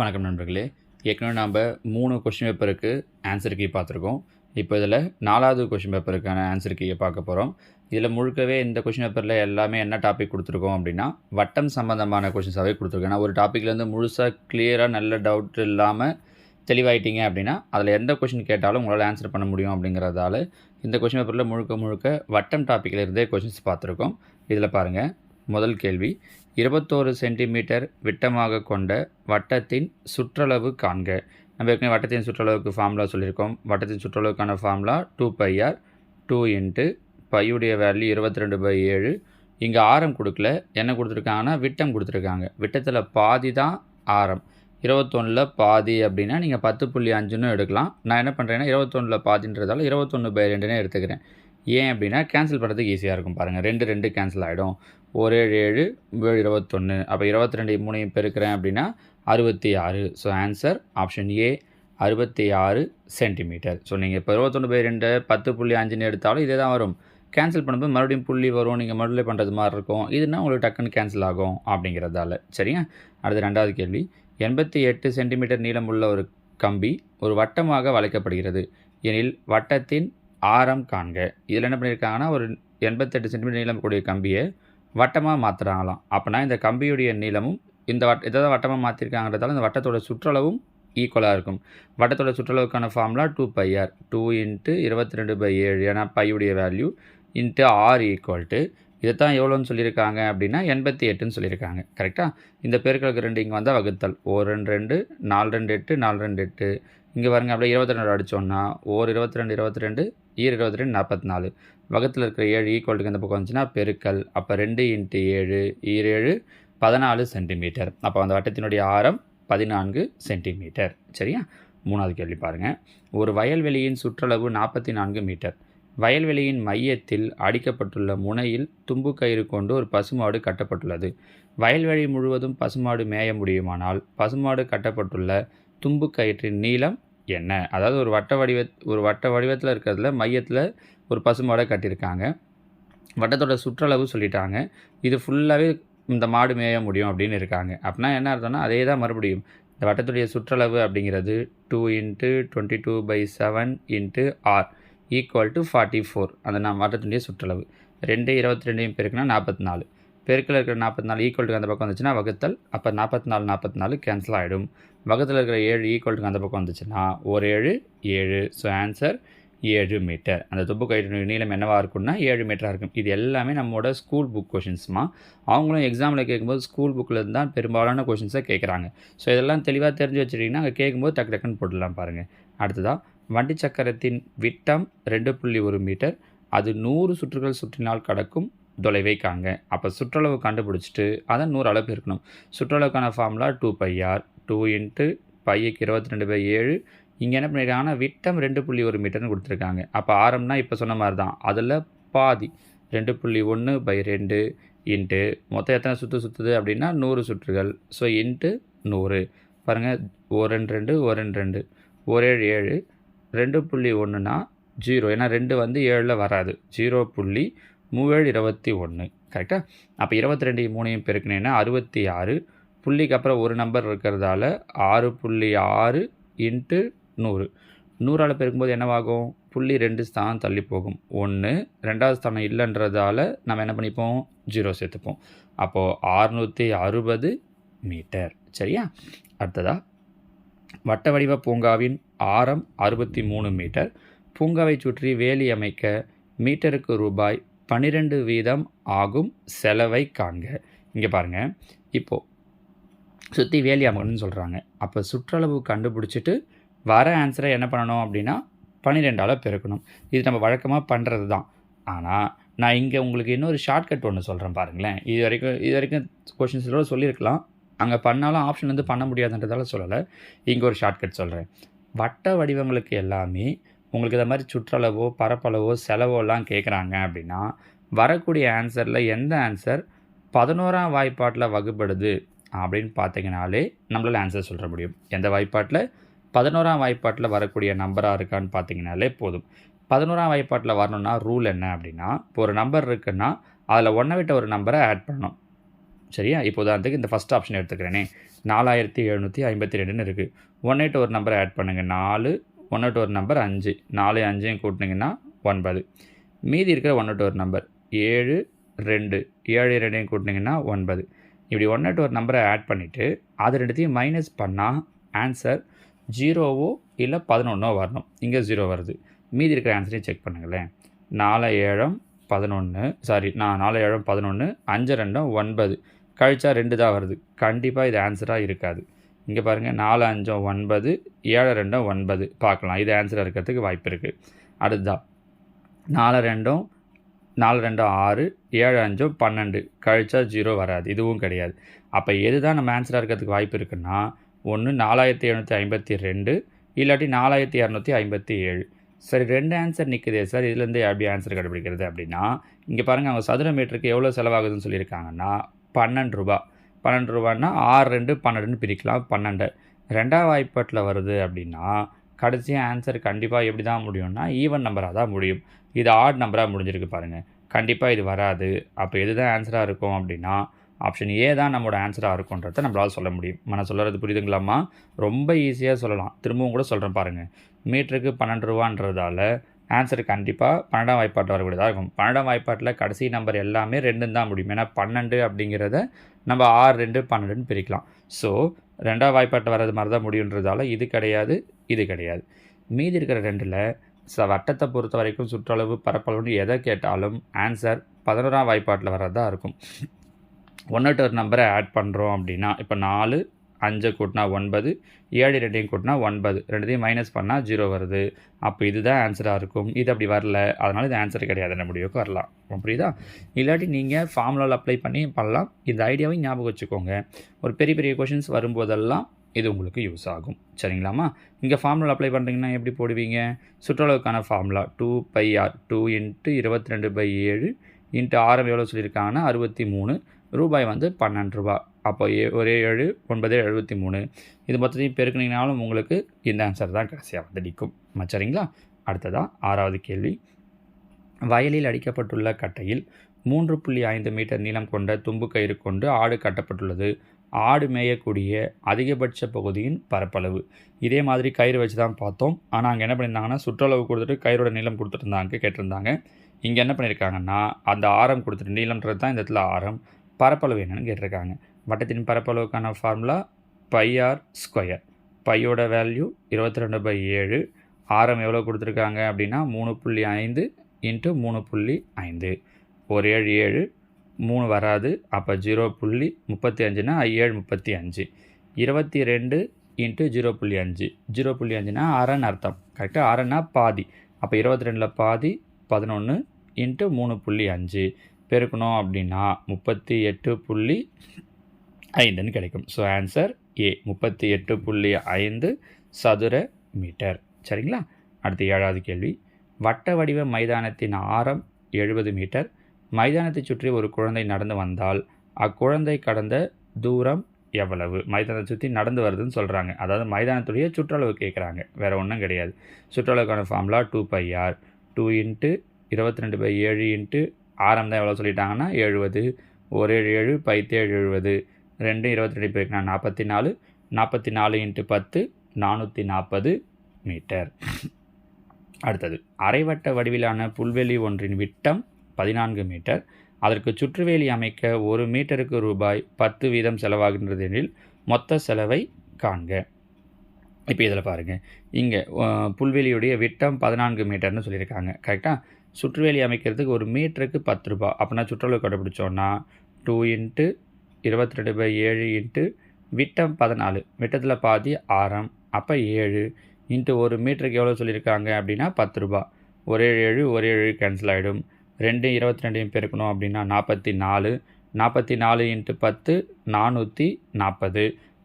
வணக்கம் நண்பர்களே. ஏற்கனவே நாம் மூணு கொஷின் பேப்பருக்கு ஆன்சர் கீ பார்த்துருக்கோம். இப்போ இதில் நாலாவது கொஷின் பேப்பருக்கான ஆன்சர் கீயை பார்க்க போகிறோம் இதில் முழுக்கவே இந்த கொஷின் பேப்பரில் எல்லாமே என்ன டாபிக் கொடுத்துருக்கோம் அப்படின்னா வட்டம் சம்மந்தமான கொஷின்ஸாகவே கொடுத்துருக்கோம். ஏன்னா ஒரு டாப்பிக்லேருந்து முழுசாக கிளியராக நல்ல டவுட் இல்லாமல் தெளிவாயிட்டீங்க அப்படின்னா அதில் எந்த கொஷின் கேட்டாலும் உங்களால் ஆன்சர் பண்ண முடியும் அப்படிங்கிறதால இந்த கொஷின் பேப்பரில் முழுக்க முழுக்க வட்டம் டாப்பிக்கில் இருந்தே கொஷின்ஸ் பார்த்துருக்கோம். இதில் பாருங்கள் முதல் கேள்வி. இருபத்தோரு சென்டிமீட்டர் விட்டமாக கொண்ட வட்டத்தின் சுற்றளவு காண்க. நம்ம ஏற்கனவே வட்டத்தின் சுற்றளவுக்கு ஃபார்முலா சொல்லியிருக்கோம். வட்டத்தின் சுற்றளவுக்கான formula two pi r two into பையுடைய value இருபத்தி ரெண்டு பை ஏழு. இங்கே ஆரம் கொடுக்கல. என்ன கொடுத்துருக்காங்கன்னா விட்டம் கொடுத்துருக்காங்க. விட்டத்தில் பாதி தான் ஆரம். இருபத்தொன்னில் பாதி அப்படின்னா நீங்கள் பத்து புள்ளி அஞ்சுன்னு எடுக்கலாம். நான் என்ன பண்ணுறேன்னா இருபத்தொன்னில் பாதின்றதால இருபத்தொன்று பை ரெண்டுன்னு எடுத்துக்கிறேன். ஏன் அப்படின்னா கேன்சல் பண்ணுறதுக்கு ஈஸியாக இருக்கும் பாருங்கள் ரெண்டு ரெண்டு கேன்சல் ஆகிடும் ஒரு ஏழு ஏழு ஏழு இருபத்தொன்று அப்போ இருபத்தி ரெண்டு மூணையும் பெருக்கிறேன் அப்படின்னா அறுபத்தி ஆறு. ஸோ ஆன்சர் ஆப்ஷன் ஏ அறுபத்தி ஆறு சென்டிமீட்டர் ஸோ நீங்கள் இப்போ இருபத்தொன்று பை ரெண்டு பத்து புள்ளி அஞ்சுன்னு எடுத்தாலும் இதே தான் வரும். கேன்சல் பண்ணும்போது மறுபடியும் புள்ளி வரும். நீங்கள் மறுபடியும் பண்ணுறது மாதிரி இருக்கும். இதுனா உங்களுக்கு டக்குன்னு கேன்சல் ஆகும் அப்படிங்கிறதால. சரியா? அடுத்து ரெண்டாவது கேள்வி. எண்பத்தி எட்டு சென்டிமீட்டர் நீளமுள்ள ஒரு கம்பி ஒரு வட்டமாக வளைக்கப்படுகிறது. எனில் வட்டத்தின் ஆரம் காண்க. இதில் என்ன பண்ணியிருக்காங்கன்னா ஒரு எண்பத்தெட்டு சென்டிமீட்டர் நீளம் கூடிய கம்பியை வட்டமாக மாற்றுறாங்களாம் அப்போனா இந்த கம்பியுடைய நீளமும் இந்த வட் இதை வட்டமாக மாற்றிருக்காங்கிறதால இந்த வட்டத்தோட சுற்றளவும் ஈக்குவலாக இருக்கும். வட்டத்தோட சுற்றளவுக்கான formula two pi r two into இருபத்தி ரெண்டு பை ஏழு. ஏன்னா பையுடைய value into r equal to இதை தான் எவ்வளோன்னு சொல்லியிருக்காங்க அப்படின்னா எண்பத்தி எட்டுன்னு சொல்லியிருக்காங்க. கரெக்டாக இந்த பெருக்களுக்கு ரெண்டு இங்கே வந்தால் வகுத்தல். ஓ ரெண்டு ரெண்டு நாலு ரெண்டு எட்டு நாலு ரெண்டு எட்டு. இங்கே பாருங்கள் அப்படியே இருபத்தி ரெண்டு அடித்தோன்னா ஓர் இருபத்தி ரெண்டு இருபத்தி ரெண்டு ஈர் இருபத்தி ரெண்டு நாற்பத்தி நாலு வகத்தில் இருக்கிற ஏழு ஈக்குவலுக்கு இந்த பக்கம் வந்துச்சுன்னா பெருக்கல். அப்போ ரெண்டு இன்ட்டு ஏழு ஈரேழு பதினாலு சென்டிமீட்டர். அப்போ அந்த வட்டத்தினுடைய ஆரம் பதினான்கு சென்டிமீட்டர். சரியா? மூணாவது கேள்வி பாருங்கள் ஒரு வயல்வெளியின் சுற்றளவு நாற்பத்தி நான்கு மீட்டர். வயல்வெளியின் மையத்தில் அடிக்கப்பட்டுள்ள முனையில் தும்பு கயிறு கொண்டு ஒரு பசுமாடு கட்டப்பட்டுள்ளது. வயல்வெளி முழுவதும் பசுமாடு மேய முடியுமானால் பசுமாடு கட்டப்பட்டுள்ள தும்பு கயிற்றின் நீளம் என்ன? அதாவது ஒரு வட்ட வடிவ ஒரு வட்ட வடிவத்தில் இருக்கிறதுல மையத்தில் ஒரு பசுமாடை கட்டியிருக்காங்க. வட்டத்தோட சுற்றளவு சொல்லிட்டாங்க. இது ஃபுல்லாகவே இந்த மாடு மேய முடியும் அப்படின்னு இருக்காங்க. அப்படின்னா என்ன அர்த்தம்னா அதே தான் மறுபடியும். இந்த வட்டத்துடைய சுற்றளவு அப்படிங்கிறது two into twenty two by seven into r equal to forty four அந்த நான் வட்டத்துடைய சுற்றளவு. ரெண்டு இருபத்தி ரெண்டையும் பெருக்குனா நாற்பத்தி நாலு. பெருக்கில் இருக்கிற நாற்பத்தி நாலு ஈக்குவல் டு அந்த பக்கம் வந்துச்சுன்னா வகுத்தல். அப்போ நாற்பத்தி நாலு நாற்பத்தி நாலு கேன்சல் ஆகிடும் பக்கத்தில் இருக்கிற ஏழு ஈக்குவல் அந்த பக்கம் வந்துச்சுன்னா ஒரு ஏழு ஏழு. ஸோ ஆன்சர் ஏழு மீட்டர் அந்த துப்பு கயிறு நீளம் என்னவாக இருக்கும்னா ஏழு மீட்டராக இருக்கும். இது எல்லாமே நம்மளோட ஸ்கூல் புக் கொஷின்ஸ்மா அவங்களும் எக்ஸாமில் கேட்கும்போது ஸ்கூல் புக்கில் தான் பெரும்பாலான கொஷின்ஸை கேட்குறாங்க. ஸோ இதெல்லாம் தெளிவாக தெரிஞ்சு வச்சுட்டிங்கன்னா அங்கே கேட்கும்போது டக்கு டக்குன்னு போட்டுடலாம் பாருங்கள் அடுத்ததாக வண்டி சக்கரத்தின் விட்டம் ரெண்டு புள்ளி ஒரு மீட்டர் அது நூறு சுற்றுகள் சுற்றினால் கடக்கும் தொலைவை காங்க அப்போ சுற்றளவு கண்டுபிடிச்சிட்டு அதை நூறு அளவு இருக்கணும். சுற்றளவுக்கான formula two pi r two into பையக்கு இருபத்தி ரெண்டு பை ஏழு. இங்கே என்ன பண்ணியிருக்காங்கன்னா விட்டம் ரெண்டு புள்ளி ஒரு மீட்டர்னு கொடுத்துருக்காங்க. அப்போ ஆரம்னா இப்போ சொன்ன மாதிரி தான் அதில் பாதி ரெண்டு புள்ளி ஒன்று பை ரெண்டு இன்ட்டு மொத்தம் எத்தனை சுற்று சுற்றுது அப்படின்னா நூறு சுற்றுகள். ஸோ இன்ட்டு நூறு. பாருங்கள் ஒரு ரெண்டு ரெண்டு ஒரு ரெண்டு ரெண்டு. ஒரு ஏழு ஏழு. ரெண்டு புள்ளி ஒன்றுனா ஜீரோ ஏன்னா ரெண்டு வந்து ஏழில் வராது. ஜீரோ புள்ளி மூவேழு இருபத்தி ஒன்று கரெக்டாக அப்போ இருபத்தி ரெண்டு மூணையும் பெருக்கினேன்னா அறுபத்தி ஆறு. புள்ளிக்கு அப்புறம் ஒரு நம்பர் இருக்கிறதால ஆறு புள்ளி ஆறு இன்ட்டு நூறு. நூறால் பெருக்கும்போது என்னவாகும்? புள்ளி ரெண்டு ஸ்தானம் தள்ளி போகும். ஒன்று ரெண்டாவது ஸ்தானம் இல்லைன்றதால நம்ம என்ன பண்ணிப்போம்? ஜீரோ சேர்த்துப்போம். அப்போது ஆறுநூற்றி அறுபது மீட்டர். சரியா? அடுத்ததாக வட்ட வடிவ பூங்காவின் ஆரம் அறுபத்தி மூணு மீட்டர். பூங்காவை சுற்றி வேலி அமைக்க மீட்டருக்கு ரூபாய் பன்னிரெண்டு வீதம் ஆகும் செலவை காண்க. இங்கே பாருங்கள் இப்போது சுற்றி வேலி அமைக்கணும்னு சொல்கிறாங்க அப்போ சுற்றளவு கண்டுபிடிச்சிட்டு வர ஆன்சரை என்ன பண்ணணும் அப்படின்னா பன்னிரெண்டால் பெருக்கணும். இது நம்ம வழக்கமாக பண்ணுறது தான் ஆனால் நான் இங்கே உங்களுக்கு இன்னொரு ஷார்ட்கட் ஒன்று சொல்கிறேன் பாருங்களேன். இது வரைக்கும் இது வரைக்கும் கொஷின்ஸோட சொல்லியிருக்கலாம். அங்கே பண்ணாலும் ஆப்ஷன் வந்து பண்ண முடியாதுன்றதால சொல்லலை. இங்கே ஒரு ஷார்ட்கட் சொல்கிறேன் வட்ட வடிவங்களுக்கு எல்லாமே உங்களுக்கு இதை மாதிரி சுற்றளவோ பரப்பளவோ செலவோலாம் கேட்குறாங்க அப்படின்னா வரக்கூடிய ஆன்சரில் எந்த ஆன்சர் பதினோராம் வாய்ப்பாட்டில் வகுப்படுது? அப்படின்னு பார்த்தீங்கனாலே நம்மளால் ஆன்சர் சொல்ல முடியும். எந்த வாய்ப்பாட்டில்? பதினோராம் வாய்ப்பாட்டில் வரக்கூடிய நம்பராக இருக்கான்னு பார்த்தீங்கனாலே போதும். பதினோராம் வாய்ப்பாட்டில் வரணும்னா ரூல் என்ன அப்படின்னா இப்போ ஒரு நம்பர் இருக்குன்னா அதில் ஒன்றை விட்ட ஒரு நம்பரை ஆட் பண்ணணும். சரியா? இப்போ உதாரணத்துக்கு இந்த ஃபஸ்ட் ஆப்ஷன் எடுத்துக்கிறேனே. நாலாயிரத்தி எழுநூற்றி ஐம்பத்தி ரெண்டுன்னு இருக்குது ஒன் எயிட் ஒரு நம்பரை ஆட் பண்ணுங்கள் நாலு ஒன் எயிட் ஒரு நம்பர் அஞ்சு. நாலு அஞ்சையும் கூட்டினீங்கன்னா ஒன்பது. மீதி இருக்கிற ஒன் எயிட் ஒரு நம்பர் ஏழு ரெண்டு. ஏழு ரெண்டையும் கூட்டினீங்கன்னா ஒன்பது. இப்படி ஒன் எயிட் ஒரு நம்பரை ஆட் பண்ணிவிட்டு அது ரெண்டுத்தையும் மைனஸ் பண்ணால் ஆன்சர் ஜீரோவோ இல்லை பதினொன்றோ வரணும். இங்கே ஜீரோ வருது. மீதி இருக்கிற ஆன்சரையும் செக் பண்ணுங்களேன். நாலு ஏழம் பதினொன்று சாரி நான் நாலு ஏழம் பதினொன்று அஞ்சு ரெண்டும் ஒன்பது. கழிச்சா ரெண்டு தான் வருது. கண்டிப்பாக இது ஆன்சராக இருக்காது. இங்கே பாருங்கள் நாலு அஞ்சும் ஒன்பது ஏழு ரெண்டும் ஒன்பது. பார்க்கலாம். இது ஆன்சராக இருக்கிறதுக்கு வாய்ப்பு இருக்குது அடுத்ததான் நாலு ரெண்டும் நாலு ரெண்டு ஆறு ஏழு அஞ்சும் பன்னெண்டு. கழிச்சா ஜீரோ வராது. இதுவும் கிடையாது. அப்போ எது தான் நம்ம ஆன்சராக இருக்கிறதுக்கு வாய்ப்பு இருக்குன்னா ஒன்று நாலாயிரத்தி எழுநூற்றி ஐம்பத்தி ரெண்டு இல்லாட்டி நாலாயிரத்தி இரநூத்தி ஐம்பத்தி ஏழு. சரி ரெண்டு ஆன்சர் நிற்குதே சார். இதுலேருந்து எப்படி ஆன்சர் கண்டுபிடிக்கிறது அப்படின்னா இங்கே பாருங்கள் அவங்க சதுர மீட்டருக்கு எவ்வளோ செலவாகுதுன்னு சொல்லியிருக்காங்கன்னா பன்னெண்டு ரூபா. பன்னெண்டு ரூபான்னா ஆறு ரெண்டு பன்னெண்டுன்னு பிரிக்கலாம். பன்னெண்டு. ரெண்டாவது வாய்ப்பாட்டில் வருது அப்படின்னா கடைசியாக ஆன்சர் கண்டிப்பாக எப்படி தான் முடியும்னா ஈவன் நம்பராக தான் முடியும். இது ஆட் நம்பராக முடிஞ்சிருக்கு பாருங்கள் கண்டிப்பாக இது வராது. அப்போ எது தான் ஆன்சராக இருக்கும் அப்படின்னா ஆப்ஷன் ஏ தான் நம்மளோட ஆன்சராக இருக்குன்றத நம்மளால் சொல்ல முடியும். நான் சொல்கிறது புரியுதுங்களாம்மா? ரொம்ப ஈஸியாக சொல்லலாம். திரும்பவும் கூட சொல்கிறேன் பாருங்கள் மீட்டருக்கு பன்னெண்டு ரூபான்றதால ஆன்சர் கண்டிப்பாக பன்னெண்டாம் வாய்ப்பாட்டில் வரக்கூடியதாக இருக்கும். பன்னெண்டாம் வாய்ப்பாட்டில் கடைசி நம்பர் எல்லாமே ரெண்டுன்னு தான் முடியும். ஏன்னா பன்னெண்டு அப்படிங்கிறத நம்ம ஆறு ரெண்டு பன்னெண்டுன்னு பிரிக்கலாம். ஸோ ரெண்டாம் வாய்ப்பாட்டில் வர்றது மாதிரி தான் முடியுன்றதால இது கிடையாது இது கிடையாது. மீதி இருக்கிற ரெண்டில் ச வட்டத்தை பொறுத்த வரைக்கும் சுற்றளவு பரப்பளவுன்னு எதை கேட்டாலும் ஆன்சர் பதினோராம் வாய்ப்பாட்டில் வர்றதா இருக்கும். ஒன்று ஒரு நம்பரை ஆட் பண்ணுறோம் அப்படின்னா இப்போ நாலு அஞ்சு கூட்டினா ஒன்பது ஏழு ரெண்டையும் கூட்டினா ஒன்பது ரெண்டுத்தையும் மைனஸ் பண்ணால் ஜீரோ வருது. அப்போ இதுதான் ஆன்சராக இருக்கும். இது அப்படி வரல. அதனால் இது ஆன்சர் கிடையாது. என்ன முடிவுக்கு வரலாம். புரியுதா? இல்லாட்டி நீங்கள் ஃபார்முலாவில் அப்ளை பண்ணி பண்ணலாம். இந்த ஐடியாவையும் ஞாபகம் வச்சுக்கோங்க. ஒரு பெரிய பெரிய கொஷின்ஸ் வரும்போதெல்லாம் இது உங்களுக்கு யூஸ் ஆகும். சரிங்களாம்மா? இங்கே ஃபார்முலா அப்ளை பண்ணுறீங்கன்னா எப்படி போடுவீங்க? சுற்றளவுக்கான formula two pi r two into இருபத்தி ரெண்டு பை ஏழு இன்ட்டு ஆரம் எவ்வளோ சொல்லியிருக்காங்கன்னா அறுபத்தி மூணு ரூபாய் வந்து பன்னெண்டு ரூபா. அப்போ ஏ ஒரே ஏழு ஒன்பது எழுபத்தி மூணு இது மொத்தத்தையும் பெருக்கினீங்கனாலும் உங்களுக்கு இந்த ஆன்சர் தான் கடைசியாக வந்து நிற்கும் சரிங்களா? அடுத்ததாக ஆறாவது கேள்வி. வயலில் அடிக்கப்பட்டுள்ள கட்டையில் மூன்று புள்ளி ஐந்து மீட்டர் நீளம் கொண்ட தும்பு கயிறு கொண்டு ஆடு கட்டப்பட்டுள்ளது. ஆடு மேயக்கூடிய அதிகபட்ச பகுதியின் பரப்பளவு. இதே மாதிரி கயிறு வச்சு தான் பார்த்தோம். ஆனால் அங்கே என்ன பண்ணியிருந்தாங்கன்னா சுற்றளவு கொடுத்துட்டு கயிறோட நீளம் கொடுத்துருந்தாங்க கேட்டிருந்தாங்க. இங்கே என்ன பண்ணியிருக்காங்கன்னா அந்த ஆரம் கொடுத்துட்டு நீளம்ன்றது தான் இந்த இடத்துல ஆரம். பரப்பளவு என்னென்னு கேட்டிருக்காங்க. வட்டத்தின் பரப்பளவுக்கான ஃபார்முலா பை ஆர் ஸ்கொயர் பையோட வேல்யூ இருபத்தி ரெண்டு பை ஏழு. ஆரம் எவ்வளோ கொடுத்துருக்காங்க அப்படின்னா மூணு புள்ளி ஐந்து இன்ட்டு மூணு புள்ளி ஐந்து. ஒரு ஏழு ஏழு மூணு வராது. அப்போ ஜீரோ புள்ளி முப்பத்தி அஞ்சுனா ஏழு முப்பத்தி அஞ்சு இருபத்தி ரெண்டு இன்ட்டு ஜீரோ புள்ளி அஞ்சு. ஜீரோ புள்ளி அஞ்சுனா அரைன்னு அர்த்தம். கரெக்டாக அரைன்னா பாதி. அப்போ இருபத்தி ரெண்டில் பாதி பதினொன்று இன்ட்டு மூணு புள்ளி அஞ்சு. பெருக்கணும் அப்படின்னா முப்பத்தி எட்டு புள்ளி ஐந்துன்னு கிடைக்கும். ஸோ ஆன்சர் ஏ முப்பத்தி எட்டு புள்ளி ஐந்து சதுர மீட்டர். சரிங்களா? அடுத்து ஏழாவது கேள்வி. வட்ட வடிவ மைதானத்தின் ஆரம் எழுபது மீட்டர். மைதானத்தை சுற்றி ஒரு குழந்தை நடந்து வந்தால் அக்குழந்தை கடந்த தூரம் எவ்வளவு? மைதானத்தை சுற்றி நடந்து வருதுன்னு சொல்கிறாங்க அதாவது மைதானத்துடைய சுற்றளவு கேட்குறாங்க வேறு ஒன்றும் கிடையாது. சுற்றளவுக்கான formula two pi r two into இருபத்தி ரெண்டு பை ஏழு இன்ட்டு ஆரம் தான் எவ்வளோ சொல்லிட்டாங்கன்னா எழுபது. ஒரு ஏழு ஏழு பைத்தேழு எழுபது. ரெண்டு இருபத்தி ரெண்டு பேருக்கு நான் நாற்பத்தி நாலு நாற்பத்தி நாலு இன்ட்டு பத்து நானூற்றி நாற்பது மீட்டர் அடுத்தது. அரைவட்ட வடிவிலான புல்வெளி ஒன்றின் விட்டம் பதினான்கு மீட்டர். அதற்கு சுற்றுவேலி அமைக்க ஒரு மீட்டருக்கு ரூபாய் பத்து வீதம் செலவாகின்றது எனில் மொத்த செலவை காண்க. இப்போ இதில் பாருங்கள் இங்கே புல்வெளியுடைய விட்டம் பதினான்கு மீட்டர்னு சொல்லியிருக்காங்க. கரெக்டாக சுற்றுவேலி அமைக்கிறதுக்கு ஒரு மீட்டருக்கு பத்து ரூபா. அப்படின்னா சுற்றுலா கண்டுபிடிச்சோன்னா டூ இன்ட்டு இருபத்தி ரெண்டு பை ஏழு இன்ட்டு விட்டம் பதினாலு. விட்டத்தில் பாதி ஆரம். அப்போ ஏழு இன்ட்டு ஒரு மீட்டருக்கு எவ்வளோ சொல்லியிருக்காங்க அப்படின்னா பத்து ரூபா. ஒரே ஏழு ஒரே ஏழு கேன்சல் ஆகிடும் ரெண்டு இருபத்தி ரெண்டையும் பெருக்கணும் அப்படின்னா நாற்பத்தி நாலு. நாற்பத்தி நாலு இன்ட்டு பத்து நானூற்றி நாற்பது.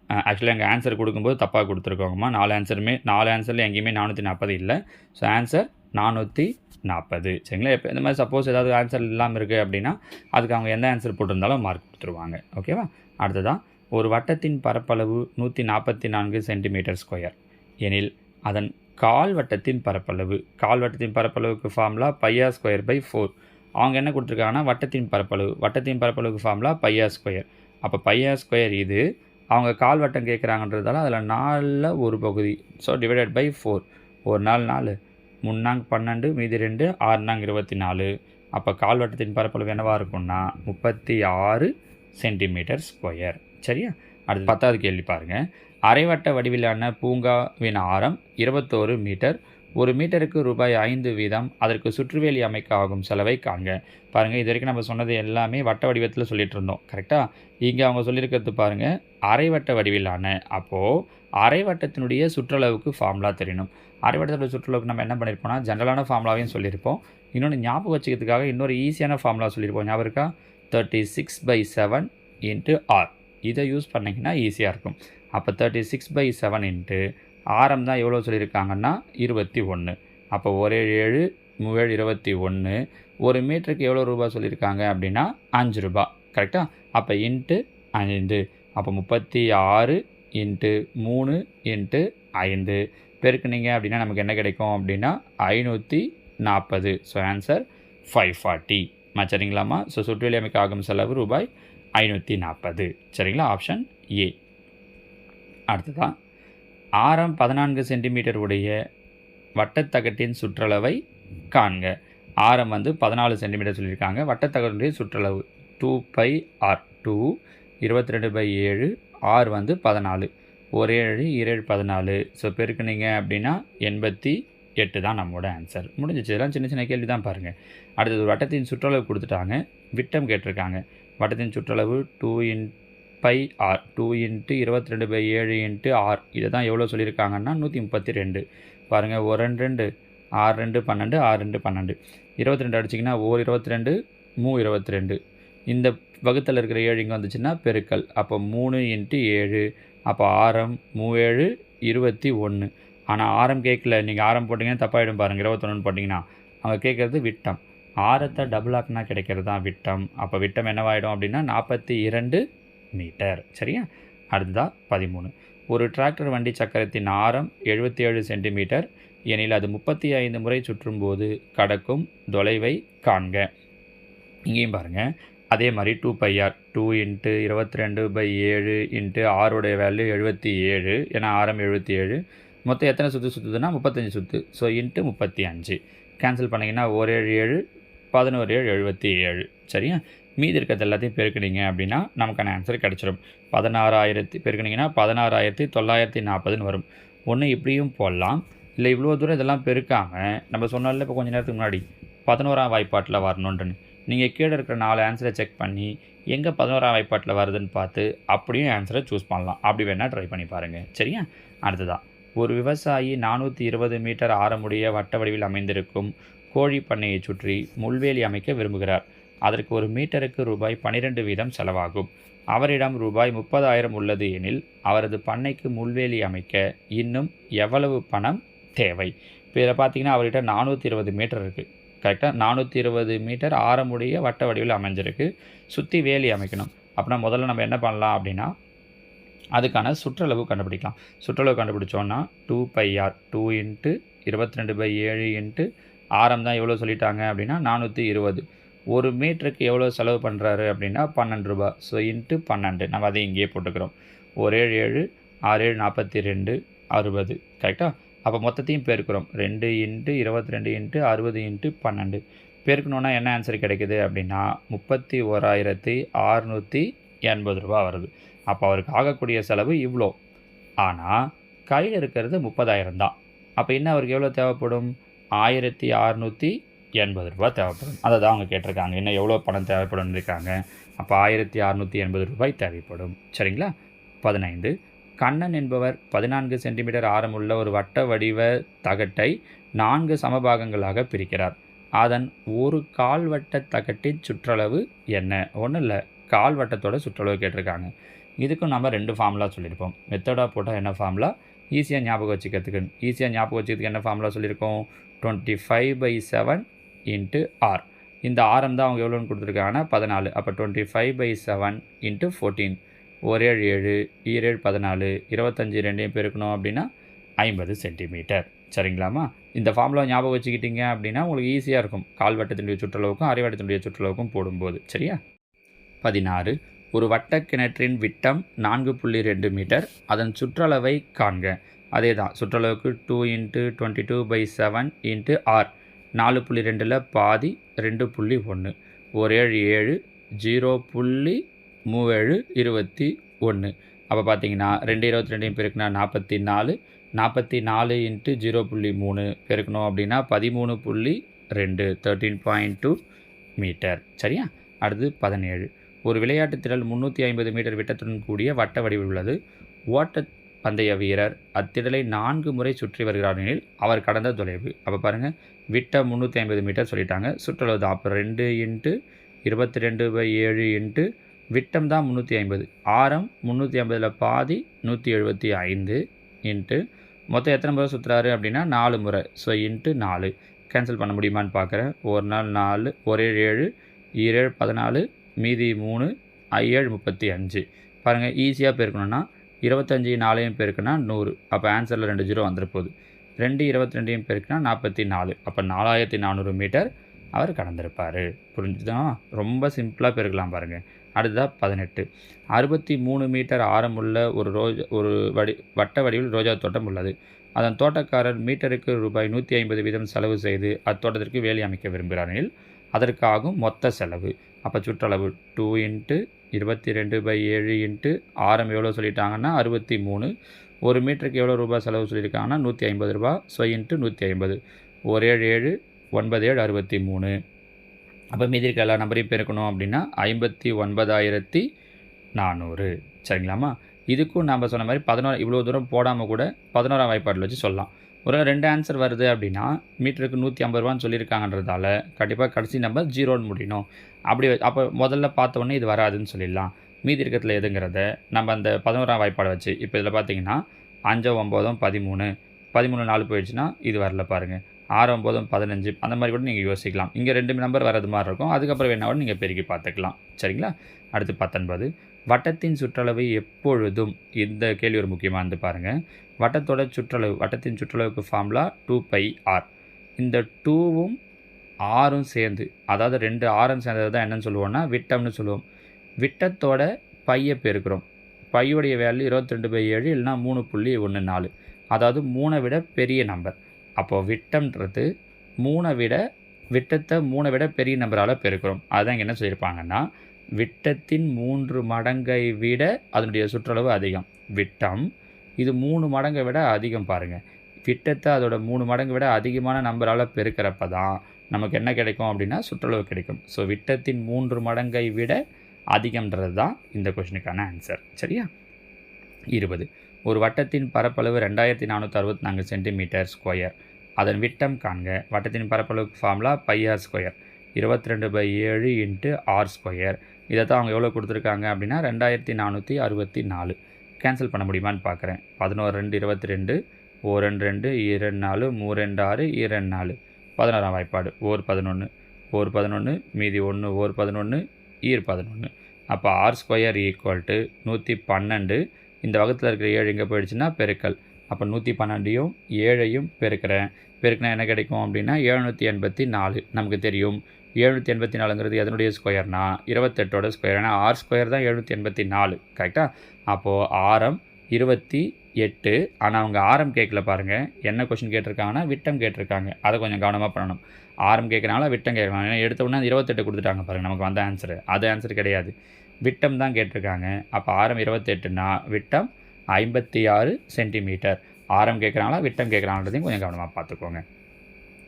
ஆக்சுவலி எங்கள் ஆன்சர் கொடுக்கும்போது தப்பாக கொடுத்துருக்கோங்கம்மா. நாலு ஆன்சருமே நாலு ஆன்சரில் எங்கேயுமே நானூற்றி நாற்பது இல்லை. ஸோ ஆன்சர் நானூற்றி நாற்பது. சரிங்களா? இப்போ இந்த மாதிரி சப்போஸ் ஏதாவது ஆன்சர் இல்லாமல் இருக்குது அப்படின்னா அதுக்கு அவங்க எந்த ஆன்சர் போட்டிருந்தாலும் மார்க் கொடுத்துருவாங்க. ஓகேவா அடுத்ததான் ஒரு வட்டத்தின் பரப்பளவு நூற்றி நாற்பத்தி நான்கு சென்டிமீட்டர் ஸ்கொயர் எனில் அதன் கால் வட்டத்தின் பரப்பளவு. கால் வட்டத்தின் பரப்பளவுக்கு formula pi r square by four அவங்க என்ன கொடுத்துருக்காங்கன்னா வட்டத்தின் பரப்பளவு. வட்டத்தின் பரப்பளவுக்கு ஃபார்முலா பையா ஸ்கொயர் அப்போ பையா ஸ்கொயர் இது அவங்க கால்வட்டம் கேட்குறாங்கன்றதால அதில் நாலில் ஒரு பகுதி. ஸோ டிவைடட் பை ஃபோர் ஒரு நாள் நாலு. முன்னாங்க பன்னெண்டு மீதி ரெண்டு ஆறுனாங் இருபத்தி நாலு அப்போ கால்வட்டத்தின் பரப்பளவு என்னவாக இருக்கும்னா முப்பத்தி ஆறு சென்டிமீட்டர் ஸ்கொயர் சரியா? அடுத்து பத்தாவது கேள்வி பாருங்கள் அரைவட்ட வடிவிலான பூங்காவின் ஆரம் இருபத்தோரு மீட்டர். ஒரு மீட்டருக்கு ரூபாய் ஐந்து வீதம். அதற்கு சுற்றுவேலி அமைக்க ஆகும் செலவை காண்க. பாருங்கள் இது வரைக்கும் நம்ம சொன்னது எல்லாமே வட்ட வடிவத்தில் சொல்லிட்டு இருந்தோம். கரெக்டாக இங்கே அவங்க சொல்லியிருக்கிறது பாருங்கள் அரைவட்ட வடிவிலான. அப்போது அரைவட்டத்தினுடைய சுற்றளவுக்கு ஃபார்முலா தெரியணும். அரைவட்டத்தோட சுற்றளவுக்கு நம்ம என்ன பண்ணியிருப்போம்னா ஜென்ரலான ஃபார்முலாவையும் சொல்லியிருப்போம் இன்னொன்று ஞாபகம் வச்சுக்கிறதுக்காக இன்னொரு ஈஸியான ஃபார்முலா சொல்லியிருப்போம் ஞாபகம் இருக்கா? Thirty six by seven into r இதை யூஸ் பண்ணிங்கன்னா ஈஸியாக இருக்கும். அப்போ thirty six by seven into ஆரம் தான் எவ்வளோ சொல்லியிருக்காங்கன்னா இருபத்தி ஒன்று. அப்போ ஒரே ஏழு மூவேழு இருபத்தி ஒன்று. ஒரு மீட்டருக்கு எவ்வளோ ரூபா சொல்லியிருக்காங்க அப்படின்னா அஞ்சு ரூபா கரெக்டாக அப்போ இன்ட்டு ஐந்து. அப்போ முப்பத்தி ஆறு இன்ட்டு மூணு இன்ட்டு ஐந்து. பெருக்குனீங்க அப்படின்னா நமக்கு என்ன கிடைக்கும் அப்படின்னா ஐநூற்றி நாற்பது. ஸோ ஆன்சர் ஃபைவ் ஃபார்ட்டி சரிங்களாம்மா? ஸோ சுற்றுவெளி அமைக்க ஆகும் செலவு ரூபாய் ஐநூற்றி நாற்பது. சரிங்களா? ஆப்ஷன் ஏ அடுத்ததான் ஆரம் பதினான்கு சென்டிமீட்டர் உடைய வட்டத்தகட்டின் சுற்றளவை காண்க. ஆரம் வந்து பதினாலு சென்டிமீட்டர் சொல்லியிருக்காங்க. வட்டத்தகட்டுடைய சுற்றளவு டூ பை ஆர் டூ இருபத்தி ரெண்டு பை ஏழு ஆர் வந்து பதினாலு. ஒரு ஏழு இரேழு பதினாலு. ஸோ பெருக்குனீங்க அப்படின்னா எண்பத்தி எட்டு தான் நம்மளோட ஆன்சர் முடிஞ்சிச்சு. இதெல்லாம் சின்ன சின்ன கேள்வி தான் பாருங்கள் அடுத்தது வட்டத்தின் சுற்றளவு கொடுத்துட்டாங்க. விட்டம் கேட்டிருக்காங்க. வட்டத்தின் சுற்றளவு two in pi r uh, two into இருபத்தி ரெண்டு பை ஏழு இன்ட்டு ஆர் இதை தான் எவ்வளோ சொல்லியிருக்காங்கன்னா நூற்றி முப்பத்தி ரெண்டு பாருங்கள் ஒரு ரெண்டு ரெண்டு. ஆறு ரெண்டு பன்னெண்டு ஆறு ரெண்டு பன்னெண்டு. இருபத்தி ரெண்டு அடிச்சிங்கன்னா ஓர் இருபத்தி ரெண்டு மூ இருபத்தி ரெண்டு இந்த வகுத்தில் இருக்கிற ஏழு இங்கே வந்துச்சுன்னா பெருக்கல். அப்போ மூணு இன்ட்டு ஏழு. அப்போ ஆரம் மூவேழு இருபத்தி ஒன்று ஆனால் ஆரம் கேட்கல. நீங்கள் ஆரம் போட்டிங்கன்னா தப்பாகிடும் பாருங்கள் இருபத்தொன்னு போட்டிங்கன்னா அவங்க கேட்குறது விட்டம். ஆரத்தை டபுள் ஆக்குனா கிடைக்கிறது தான் விட்டம். அப்போ விட்டம் என்னவாயிடும் அப்படின்னா நாற்பத்தி இரண்டு மீட்டர். சரியா? அடுத்ததாக பதிமூணு. ஒரு டிராக்டர் வண்டி சக்கரத்தின் ஆரம் எழுபத்தி ஏழு சென்டிமீட்டர். எனில் அது முப்பத்தி ஐந்து முறை சுற்றும்போது கடக்கும் தொலைவை காண்க. இங்கேயும் பாருங்கள் அதே மாதிரி two pi r two into இருபத்தி ரெண்டு பை ஏழு இன்ட்டு ஆறுடைய வேல்யூ எழுபத்தி ஏழு ஏன்னா ஆரம் எழுபத்தி ஏழு மொத்தம் எத்தனை சுற்று சுற்றுதுன்னா முப்பத்தஞ்சு சுற்று ஸோ இன்ட்டு முப்பத்தி அஞ்சு கேன்சல் பண்ணிங்கன்னா ஒரு ஏழு ஏழு பதினோரு ஏழு எழுபத்தி ஏழு சரியா? மீதி இருக்கிறது எல்லாத்தையும் பெருக்கினீங்க அப்படின்னா நமக்கான ஆன்சர் கிடச்சிடும் பதினாறாயிரத்தி பெருக்கினீங்கன்னா பதினாறாயிரத்தி தொள்ளாயிரத்தி நாற்பதுன்னு வரும். ஒன்று இப்படியும் போடலாம். இல்லை இவ்வளோ தூரம் இதெல்லாம் பெருக்காமல் நம்ம சொன்னால இப்போ கொஞ்சம் நேரத்துக்கு முன்னாடி பதினோராம் வாய்ப்பாட்டில் வரணுன்றன்னு நீங்கள் கீழே இருக்கிற நாலு ஆன்சரை செக் பண்ணி எங்கே பதினோராம் வாய்ப்பாட்டில் வருதுன்னு பார்த்து அப்படியும் ஆன்சரை சூஸ் பண்ணலாம். அப்படி வேணால் ட்ரை பண்ணி பாருங்கள் சரியா? அடுத்ததான் ஒரு விவசாயி நானூற்றி இருபது மீட்டர் ஆரமுடைய வட்ட வடிவில் அமைந்திருக்கும் கோழி பண்ணையை சுற்றி முள்வேலி அமைக்க விரும்புகிறார். அதற்கு ஒரு மீட்டருக்கு ரூபாய் பன்னிரெண்டு வீதம் செலவாகும். அவரிடம் ரூபாய் முப்பதாயிரம் உள்ளது எனில் அவரது பண்ணைக்கு முள்வேலி அமைக்க இன்னும் எவ்வளவு பணம் தேவை? இப்போ இதில் பார்த்தீங்கன்னா அவர்கிட்ட நானூற்றி இருபது மீட்டர் இருக்குது கரெக்டாக நானூற்றி இருபது மீட்டர் ஆரமுடைய வட்ட வடிவில் அமைஞ்சிருக்கு. சுற்றி வேலி அமைக்கணும். அப்படின்னா முதல்ல நம்ம என்ன பண்ணலாம் அப்படின்னா அதுக்கான சுற்றளவு கண்டுபிடிக்கலாம். சுற்றளவு கண்டுபிடிச்சோன்னா two pi r two into இருபத்தி ரெண்டு பை ஏழு இன்ட்டு ஆரம் தான் எவ்வளோ சொல்லிட்டாங்க அப்படின்னா நானூற்றி இருபது. ஒரு மீட்டருக்கு எவ்வளோ செலவு பண்ணுறாரு அப்படின்னா பன்னெண்டு ரூபா. ஸோ இன்ட்டு பன்னெண்டு. நம்ம அதை இங்கேயே போட்டுக்கிறோம். ஒரு ஏழு ஏழு ஆறு ஏழு நாற்பத்தி ரெண்டு அறுபது. கரெக்டாக அப்போ மொத்தத்தையும் பெருக்கிறோம். ரெண்டு இன்ட்டு இருபத்தி ரெண்டு இன்ட்டு அறுபது இன்ட்டு பன்னெண்டு. பெருக்கணுன்னா என்ன ஆன்சர் கிடைக்குது அப்படின்னா முப்பத்தி ஓராயிரத்தி அறுநூற்றி எண்பது ரூபா வருது. அப்போ அவருக்கு ஆகக்கூடிய செலவு இவ்வளோ ஆனால் கையில் இருக்கிறது முப்பதாயிரம் தான். அப்போ இன்னும் அவருக்கு எவ்வளோ தேவைப்படும்? ஆயிரத்தி அறநூற்றி எண்பது ரூபாய் தேவைப்படும். அதை தான் அவங்க கேட்டிருக்காங்க. இன்னும் எவ்வளோ பணம் தேவைப்படும் இருக்காங்க. அப்போ ஆயிரத்தி அறநூற்றி எண்பது ரூபாய் தேவைப்படும். சரிங்களா? பதினைந்து. கண்ணன் என்பவர் பதினான்கு சென்டிமீட்டர் ஆரமுள்ள ஒரு வட்ட வடிவ தகட்டை நான்கு சமபாகங்களாக பிரிக்கிறார். அதன் ஒரு கால்வட்ட தகட்டின் சுற்றளவு என்ன? ஒன்றும் இல்லை. கால்வட்டத்தோட சுற்றளவு கேட்டிருக்காங்க. இதுக்கும் நம்ம ரெண்டு ஃபார்முலா சொல்லியிருப்போம். மெத்தடாக போட்டால் என்ன ஃபார்முலா ஈஸியாக ஞாபகம் வச்சுக்கிறதுக்கு ஈஸியாக ஞாபகம் வச்சுக்கிறதுக்கு என்ன ஃபார்முலா சொல்லியிருக்கோம்? Twenty five by seven into r இந்த ஆரம் தான் அவங்க எவ்வளோன்னு கொடுத்துருக்காங்கன்னா பதினாலு. அப்போ twenty five by seven into fourteen ஒரு ஏழு ஏழு ஈரேழு பதினாலு. இருபத்தஞ்சி ரெண்டையும் பெருக்கணும் அப்படின்னா ஐம்பது சென்டிமீட்டர் சரிங்களாமா இந்த ஃபார்முலா ஞாபகம் வச்சுக்கிட்டீங்க அப்படின்னா உங்களுக்கு ஈஸியாக இருக்கும். கால்வட்டத்தினுடைய சுற்றளவுக்கும் அரைவட்டத்தினுடைய சுற்றளவுக்கும் போடும்போது. சரியா? பதினாறு. ஒரு வட்டக்கிணற்றின் விட்டம் நான்கு புள்ளி ரெண்டு மீட்டர். அதன் சுற்றளவை காண்க. அதே தான் சுற்றளவுக்கு two into twenty two by seven into r நாலு புள்ளி ரெண்டில் பாதி ரெண்டு புள்ளி ஒன்று ஒரு ஏழு ஏழு ஜீரோ புள்ளி மூவேழு இருபத்தி ஒன்று அப்போ பார்த்தீங்கன்னா ரெண்டு இருபத்தி ரெண்டையும் பெருக்குனா நாற்பத்தி நாலு. நாற்பத்தி நாலு இன்ட்டு ஜீரோ புள்ளி மூணு பெருக்கணும் அப்படின்னா பதிமூணு புள்ளி ரெண்டு தேர்ட்டீன் பாயிண்ட் டூ மீட்டர். சரியா? அடுத்து பதினேழு. ஒரு விளையாட்டுத் திடல் முந்நூற்றி ஐம்பது மீட்டர் விட்டத்துடன் கூடிய வட்ட வடிவில் உள்ளது. ஓட்ட பந்தய வீரர் அத்திடலை நான்கு முறை சுற்றி வருகிறார் எனில் அவர் கடந்த தொலைவு. அப்போ பாருங்கள் விட்ட முந்நூற்றி ஐம்பது மீட்டர் சொல்லிட்டாங்க. சுற்றளவு தான் அப்போ ரெண்டு இன்ட்டு இருபத்தி ரெண்டு பை ஏழு இன்ட்டு விட்டம் தான் முந்நூற்றி ஐம்பது. ஆரம் முந்நூற்றி ஐம்பதில் பாதி நூற்றி எழுபத்தி ஐந்து இன்ட்டு மொத்தம் எத்தனை முறை சுற்றுறாரு அப்படின்னா நாலு முறை. ஸோ இன்ட்டு நாலு. கேன்சல் பண்ண முடியுமான்னு பார்க்குறேன் ஒரு நாள் நாலு ஒரு ஏழு ஏழு ஈரேழு பதினாலு மீதி மூணு ஐஏழு முப்பத்தி அஞ்சு. பாருங்கள் ஈஸியாக பெருக்கணும்னா இருபத்தஞ்சி நாலையும் பேருக்குன்னா நூறு. அப்போ ஆன்சரில் ரெண்டு ஜீரோ வந்துட போகுது. ரெண்டு இருபத்தி ரெண்டையும் பெருக்குனா நாற்பத்தி நாலு. அப்போ நாலாயிரத்தி நானூறு மீட்டர் அவர் கடந்திருப்பார். புரிஞ்சுதான் ரொம்ப சிம்பிளாக பெருக்கலாம் பாருங்கள் அடுத்ததாக பதினெட்டு. அறுபத்தி மூணு மீட்டர் ஆரமுள்ள ஒரு ரோஜா ஒரு வடி வட்ட வடிவில் ரோஜா தோட்டம் உள்ளது. அதன் தோட்டக்காரர் மீட்டருக்கு ரூபாய் நூற்றி ஐம்பது வீதம் செலவு செய்து அத்தோட்டத்திற்கு வேலி அமைக்க விரும்புகிறார் எனில் அதற்காகும் மொத்த செலவு. அப்போ சுற்றளவு டூ இன்ட்டு இருபத்தி ரெண்டு பை ஏழு இன்ட்டு ஆரம் எவ்வளோ சொல்லிட்டாங்கன்னா அறுபத்தி மூணு. ஒரு மீட்டருக்கு எவ்வளோ ரூபாய் செலவு சொல்லியிருக்காங்கன்னா நூற்றி ஐம்பது ரூபா ஸோ இன்ட்டு நூற்றி ஐம்பது. ஒரு ஏழு ஏழு ஒன்பது ஏழு அறுபத்தி மூணு. அப்போ மீதி இருக்க எல்லா நம்பரையும் பெருக்கணும் அப்படின்னா ஐம்பத்தி ஒன்பதாயிரத்தி நானூறு. சரிங்களாம்மா? இதுக்கும் நம்ம சொன்ன மாதிரி பதினோரு இவ்வளோ தூரம் போடாமல் கூட பதினோராம் வாய்ப்பாட்டில் வச்சு சொல்லலாம். ஒரு ரெண்டு ஆன்சர் வருது அப்படின்னா மீட்டருக்கு நூற்றி ஐம்பது ரூபான்னு சொல்லியிருக்காங்கன்றதால கண்டிப்பாக கடைசி நம்பர் ஜீரோன்னு முடியணும். அப்படி அப்போ முதல்ல பார்த்தோன்னே இது வராதுன்னு சொல்லிடலாம். மீதி இருக்கிறதுல எதுங்கிறத நம்ம அந்த பதினோராம் வாய்ப்பாடை வச்சு இப்போ இதில் பார்த்தீங்கன்னா அஞ்சு ஒம்போதும் பதிமூணு பதிமூணு நாலு போயிடுச்சுன்னா இது வரல பாருங்கள் ஆறு ஒம்போதும் பதினஞ்சு அந்த மாதிரி கூட நீங்கள் யோசிக்கலாம். இங்கே ரெண்டு நம்பர் வரது மாதிரி இருக்கும். அதுக்கப்புறம் வேணா கூட நீங்கள் பெருக்கி பார்த்துக்கலாம் சரிங்களா? அடுத்து பத்தொன்பது. வட்டத்தின் சுற்றளவு எப்பொழுதும் இந்த கேள்வி ஒரு முக்கியமாக இருந்து பாருங்கள் வட்டத்தோட சுற்றளவு வட்டத்தின் சுற்றளவுக்கு ஃபார்முலா டூ பை ஆர் இந்த டூவும் ஆறும் சேர்ந்து அதாவது ரெண்டு ஆறும் சேர்ந்தது தான் என்னென்னு சொல்லுவோம்னா விட்டம்னு சொல்லுவோம். விட்டத்தோட பையை பெருக்கிறோம். பையுடைய வேல்யூ இருபத்தி ரெண்டு பை ஏழு இல்லைனா மூணு புள்ளி ஒன்று நாலு. அதாவது மூணை விட பெரிய நம்பர் அப்போது விட்டம்ன்றது மூணை விட விட்டத்தை மூணை விட பெரிய நம்பரால் பெருக்கிறோம். அதுதான் என்ன சொல்லியிருப்பாங்கன்னா விட்டத்தின் மூன்று மடங்கை விட அதனுடைய சுற்றளவு அதிகம். விட்டம் இது மூணு மடங்கை விட அதிகம் பாருங்கள் விட்டத்தை அதோட மூணு மடங்கு விட அதிகமான நம்பரால் பெருக்கிறப்ப தான் நமக்கு என்ன கிடைக்கும் அப்படின்னா சுற்றளவு கிடைக்கும். ஸோ விட்டத்தின் மூன்று மடங்கை விட அதிகம்ன்றது தான் இந்த கொஷினுக்கான ஆன்சர் சரியா? இருபது. ஒரு வட்டத்தின் பரப்பளவு ரெண்டாயிரத்தி நானூற்றி அறுபத்தி நான்கு சென்டிமீட்டர் ஸ்கொயர் அதன் விட்டம் காண்க. வட்டத்தின் பரப்பளவுக்கு ஃபார்முலா பையர் ஸ்கொயர் இருபத்தி ரெண்டு பை ஏழு இன்ட்டு ஆர் ஸ்கொயர் இதை தான் அவங்க எவ்வளோ கொடுத்துருக்காங்க அப்படின்னா ரெண்டாயிரத்தி நானூற்றி அறுபத்தி நாலு. கேன்சல் பண்ண முடியுமான்னு பார்க்குறேன் பதினோரு ரெண்டு இருபத்தி ரெண்டு ஓ ரெண்டு ரெண்டு இரண்டு நாலு மூ ரெண்டு ஆறு இரண்டு நாலு. பதினோராம் வாய்ப்பாடு. ஓர் பதினொன்று ஓர் பதினொன்று மீதி ஒன்று ஓர் பதினொன்று ஈர் பதினொன்று அப்போ ஆர் ஸ்கொயர் ஈக்குவல் டு நூற்றி பன்னெண்டு இந்த வகத்தில் இருக்கிற ஏழு எங்கே போயிடுச்சுன்னா பெருக்கல். அப்போ நூற்றி பன்னெண்டையும் ஏழையும் பெருக்கிறேன். பெருக்கினா என்ன கிடைக்கும் அப்படின்னா எழுநூற்றி எண்பத்தி நாலு நமக்கு தெரியும். எழுநூற்றி எண்பத்தி நாலுங்கிறது எதனுடைய ஸ்கொயர்னா இருபத்தெட்டோட ஸ்கொயர் ஏன்னா ஆர் ஸ்கொயர் தான் எழுநூற்றி எண்பத்தி நாலு. கரெக்டாக அப்போது ஆரம் இருபத்தி எட்டு. ஆனால் அவங்க ஆரம் கேட்கல பாருங்கள் என்ன கொஷின் கேட்டிருக்காங்கன்னா விட்டம் கேட்டிருக்காங்க. அதை கொஞ்சம் கவனமாக பண்ணணும். ஆரம் கேட்குறாங்களா விட்டம் கேட்கலாம் ஏன்னா எடுத்த உடனே அந்த இருபத்தெட்டு கொடுத்துட்டாங்க பாருங்கள் நமக்கு வந்த ஆன்சரு அது ஆன்சர் கிடையாது. விட்டம் தான் கேட்டிருக்காங்க. அப்போ ஆரம் இருபத்தெட்டுனா விட்டம் ஐம்பத்தி ஆறு சென்டிமீட்டர் ஆரம் கேட்குறாங்களா விட்டம் கேட்குறாங்கன்றதையும் கொஞ்சம் கவனமாக பார்த்துக்கோங்க.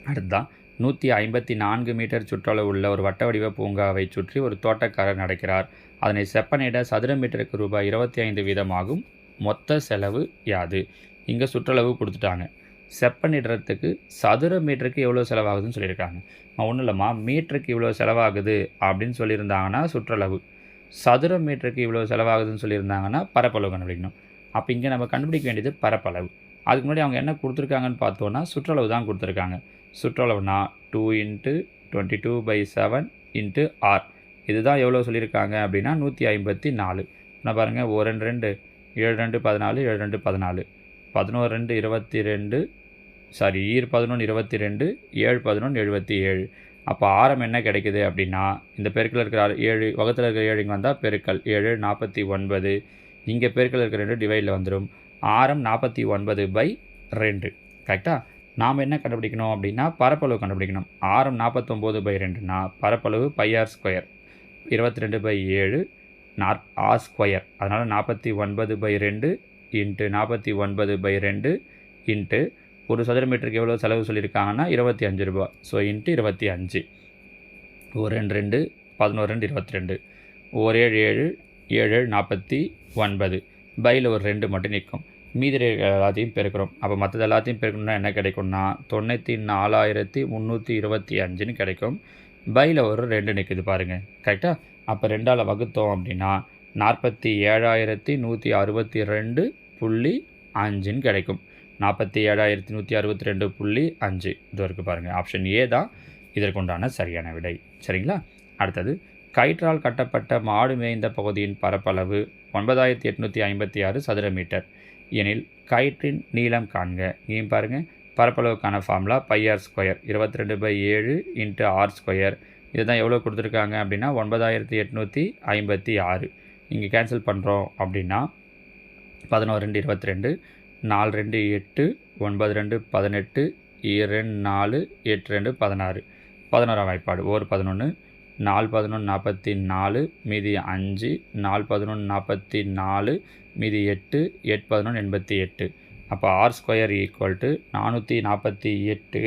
அடுத்ததான் நூற்றி ஐம்பத்தி நான்கு மீட்டர் சுற்றளவு உள்ள ஒரு வட்ட வடிவ பூங்காவை சுற்றி ஒரு தோட்டக்காரர் நடக்கிறார். அதனை செப்பனிட சதுர மீட்டருக்கு ரூபாய் இருபத்தி ஐந்து வீதமாகும். மொத்த செலவு யாது? இங்கே சுற்றளவு கொடுத்துட்டாங்க. செப்பனிடுறதுக்கு சதுர மீட்டருக்கு எவ்வளோ செலவாகுதுன்னு சொல்லியிருக்காங்க. ஒன்றும் இல்லைம்மா மீட்டருக்கு இவ்வளோ செலவாகுது அப்படின்னு சொல்லியிருந்தாங்கன்னா சுற்றளவு. சதுர மீட்டருக்கு இவ்வளோ செலவாகுதுன்னு சொல்லியிருந்தாங்கன்னா பரப்பளவு கண்டுபிடிக்கணும் அப்போ இங்கே நம்ம கண்டுபிடிக்க வேண்டியது பரப்பளவு. அதுக்கு முன்னாடி அவங்க என்ன கொடுத்துருக்காங்கன்னு பார்த்தோன்னா சுற்றளவு தான் கொடுத்துருக்காங்க. சுற்றளவுனா two into twenty two by seven into r. இதுதான் எவ்வளோ சொல்லியிருக்காங்க அப்படின்னா நூற்றி ஐம்பத்தி நாலு. நான் பாருங்கள் ஒரு ரெண்டு ரெண்டு. ஏழு ரெண்டு பதினாலு ஏழு ரெண்டு பதினாலு. பதினோரு ரெண்டு இருபத்தி ரெண்டு சாரி ஈர் பதினொன்று இருபத்தி ரெண்டு ஏழு பதினொன்று எழுபத்தி ஏழு. அப்போ ஆரம் என்ன கிடைக்குது அப்படின்னா இந்த பெருக்கில் இருக்கிற ஆறு- ஏழு வகத்தில் இருக்கிற ஏழு இங்கே வந்தால் பெருக்கல். ஏழு நாற்பத்தி ஒன்பது. இங்கே பெருக்கில் இருக்கிற ரெண்டு டிவைடில் வந்துடும் ஆரம் நாற்பத்தி ஒன்பது பை ரெண்டு. கரெக்டாக நாம் என்ன கண்டுபிடிக்கணும் அப்படின்னா பரப்பளவு கண்டுபிடிக்கணும். ஆரம் நாற்பத்தொம்போது பை ரெண்டுனா பரப்பளவு பையார் ஸ்கொயர் இருபத்தி ரெண்டு பை ஏழு நாற் ஆ ஸ்கொயர். அதனால் நாற்பத்தி ஒன்பது பை ரெண்டு இன்ட்டு நாற்பத்தி ஒன்பது பை ரெண்டு இன்ட்டு ஒரு சதுர மீட்டருக்கு எவ்வளோ செலவு சொல்லியிருக்காங்கன்னா இருபத்தி அஞ்சு ரூபா. ஸோ இன்ட்டு இருபத்தி அஞ்சு. ஒரு ரெண்டு ரெண்டு பதினோரு ரெண்டு இருபத்தி ரெண்டு. ஒரு ஏழு ஏழு ஏழு ஏழு நாற்பத்தி ஒன்பது. பையில் ஒரு ரெண்டு மட்டும் நிற்கும். மீதி எல்லாத்தையும் பெருக்கிறோம். அப்போ மற்றது எல்லாத்தையும் பெருக்கணும்னா என்ன கிடைக்கும்னா தொண்ணூற்றி நாலாயிரத்தி முந்நூற்றி இருபத்தி அஞ்சுன்னு கிடைக்கும். பையில் ஒரு ரெண்டு நிற்குது பாருங்கள் கரெக்டாக அப்போ ரெண்டால் வகுத்தோம் அப்படின்னா நாற்பத்தி ஏழாயிரத்தி நூற்றி அறுபத்தி ரெண்டு புள்ளி அஞ்சுன்னு கிடைக்கும். நாற்பத்தி ஏழாயிரத்தி நூற்றி அறுபத்தி ரெண்டு புள்ளி அஞ்சு. இது வரைக்கும் பாருங்கள் ஆப்ஷன் ஏ தான் இதற்குண்டான சரியான விடை. சரிங்களா? அடுத்தது கயிற்றால் கட்டப்பட்ட மாடு மேய்ந்த பகுதியின் பரப்பளவு ஒன்பதாயிரத்தி எட்நூற்றி ஐம்பத்தி ஆறு சதுர மீட்டர். எனில் கயிற்றின் நீளம் காண்க. இங்கேயும் பாருங்கள் பரப்பளவுக்கான ஃபார்முலா பைஆர் ஸ்கொயர் இருபத்தி ரெண்டு பை ஏழு இன்ட்டு ஆர் ஸ்கொயர் இதுதான் எவ்வளோ கொடுத்துருக்காங்க அப்படின்னா ஒன்பதாயிரத்தி எட்நூற்றி ஐம்பத்தி ஆறு. இங்கே கேன்சல் பண்ணுறோம் அப்படின்னா பதினோரு ரெண்டு இருபத்தி ரெண்டு நாலு ரெண்டு எட்டு ஒன்பது ரெண்டு பதினெட்டு இரண்டு நாலு எட்டு ரெண்டு பதினாறு. பதினோராம் வாய்ப்பாடு ஒரு பதினொன்று நாலு பதினொன்று நாற்பத்தி நாலு மீதி அஞ்சு நாலு பதினொன்று நாற்பத்தி நாலு மீதி எட்டு எட்டு பதினொன்று எண்பத்தி எட்டு. அப்போ ஆர் ஸ்கொயர் ஈக்குவல் டு நானூற்றி நாற்பத்தி எட்டு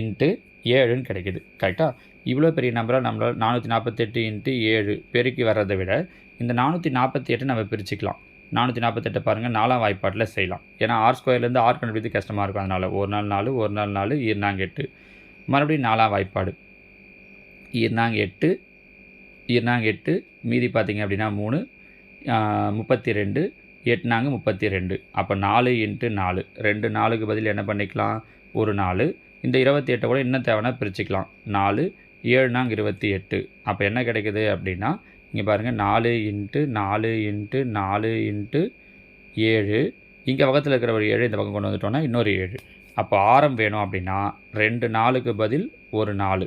இன்ட்டு ஏழுன்னு கிடைக்குது. கரெக்டாக இவ்வளோ பெரிய நம்பராக நம்மளால் நானூற்றி நாற்பத்தெட்டு இன்ட்டு ஏழு பெருக்கி வர்றதை விட இந்த நானூற்றி நாற்பத்தி எட்டு நம்ம பிரிச்சுக்கலாம். நானூற்றி நாற்பத்தெட்டு பாருங்கள் நாலாம் வாய்ப்பாட்டில் செய்யலாம். ஏன்னா ஆர் ஸ்கொயர்லேருந்து ஆர் கண்டுபிடித்து கஷ்டமாக இருக்கும் அதனால். ஒரு நாள் நாலு ஒரு நாள் நாலு ஈர்னாங்க எட்டு. மறுபடியும் நாலாம் வாய்ப்பாடு. ஈர்னாங்க எட்டு ஈர்னாங்க எட்டு மீதி பார்த்தீங்க அப்படின்னா மூணு முப்பத்தி ரெண்டு எட்டுனாங்க முப்பத்தி ரெண்டு அப்போ நாலு இன்ட்டு நாலு. ரெண்டு நாலுக்கு பதில் என்ன பண்ணிக்கலாம்? ஒரு நாலு. இந்த இருபத்தி எட்டை கூட என்ன தேவைன்னா பிரிச்சுக்கலாம். நாலு ஏழு நாங்கள் இருபத்தி எட்டு. அப்போ என்ன கிடைக்குது அப்படின்னா இங்கே பாருங்கள் நாலு இன்ட்டு நாலு இன்ட்டு நாலு இன்ட்டு ஏழு. இங்கே பக்கத்தில் இருக்கிற ஒரு ஏழு இந்த பக்கம் கொண்டு வந்துட்டோன்னா இன்னொரு ஏழு. அப்போ ஆரம் வேணும் அப்படின்னா ரெண்டு நாலுக்கு பதில் ஒரு நாலு.